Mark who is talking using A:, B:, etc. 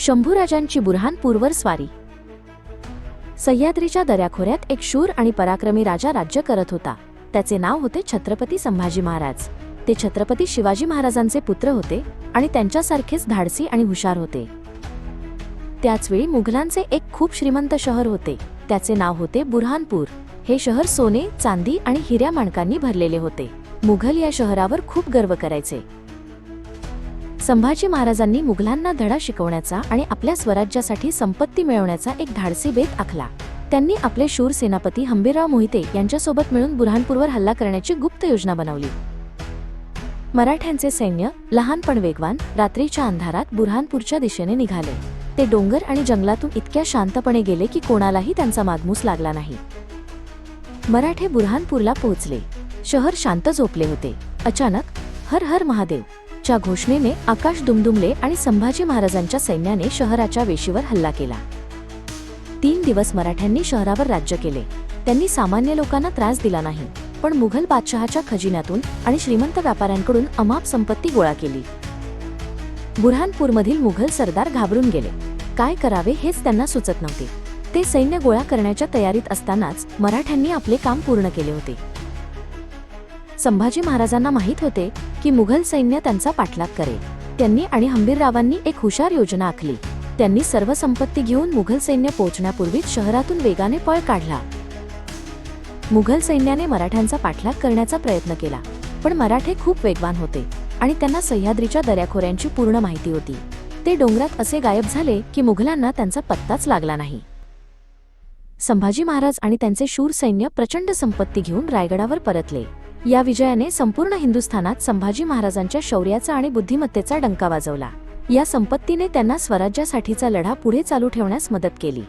A: शंभूराजांची बुरहानपूरवर स्वारी. सह्याद्रीच्या दऱ्याखोऱ्यात एक शूर आणि पराक्रमी राजा राज्य करत होता. त्याचे नाव होते छत्रपती संभाजी महाराज. ते छत्रपती शिवाजी महाराजांचे पुत्र होते आणि त्यांच्यासारखेच धाडसी आणि हुशार होते. त्याचवेळी मुघलांचे एक खूप श्रीमंत शहर होते. त्याचे नाव होते बुरहानपूर. हे शहर सोने चांदी आणि हिऱ्या माणकांनी भरलेले होते. मुघल या शहरावर खूप गर्व करायचे. संभाजी महाराजांनी मुघलांना धडा शिकवण्याचा आणि आपल्या स्वराज्यासाठी संपत्ती मिळवण्याचा एक धाडसी बेत आखला. त्यांनी आपले शूर सेनापती हंबीरराव मोहिते यांच्यासोबत मिळून बुरहानपूरवर हल्ला करण्याची गुप्त योजना बनवली. मराठ्यांचे सैन्य लहान पण वेगवान रात्रीच्या अंधारात बुरहानपूरच्या दिशेने निघाले. ते डोंगर आणि जंगलातून इतक्या शांतपणे गेले की कोणालाही त्यांचा मागमूस लागला नाही. मराठे बुरहानपूरला पोहोचले. शहर शांत झोपले होते. अचानक हर हर महादेव च्या घोषणेने आकाश दुमदुमले आणि संभाजी महाराजांच्या सैन्याने शहराच्या वेशीवर हल्ला केला. तीन दिवस मराठ्यांनी शहरावर राज्य केले. त्यांनी सामान्य लोकांना त्रास दिला नाही पण मुघल बादशहाच्या खजिन्यातून आणि श्रीमंत व्यापाऱ्यांकडून अमाप संपत्ती गोळा केली. बुरहानपूरमधील मुघल सरदार घाबरून गेले. काय करावे हेच त्यांना सुचत नव्हते. ते सैन्य गोळा करण्याच्या तयारीत असतानाच मराठ्यांनी आपले काम पूर्ण केले होते. संभाजी महाराजांना माहीत होते की मुघल सैन्य त्यांचा पाठलाग करेल. त्यांनी आणि हंबीररावांनी एक हुशार योजना आखली. त्यांनी सर्व संपत्ती घेऊन मुघल सैन्य पोहोचण्यापूर्वीच शहरातून वेगाने पळ काढला. मुघल सैन्याने मराठ्यांचा पाठलाग करण्याचा प्रयत्न केला पण मराठे खूप वेगवान होते आणि त्यांना सह्याद्रीच्या दऱ्याखोऱ्यांची पूर्ण माहिती होती. ते डोंगरात असे गायब झाले की मुघलांना त्यांचा पत्ताच लागला नाही. संभाजी महाराज आणि त्यांचे शूर सैन्य प्रचंड संपत्ती घेऊन रायगडावर परतले. या विजयाने संपूर्ण हिंदुस्थानात संभाजी महाराजांच्या शौर्याचा आणि बुद्धिमत्तेचा डंका वाजवला. या संपत्तीने त्यांना स्वराज्यासाठीचा लढा पुढे चालू ठेवण्यास मदत केली.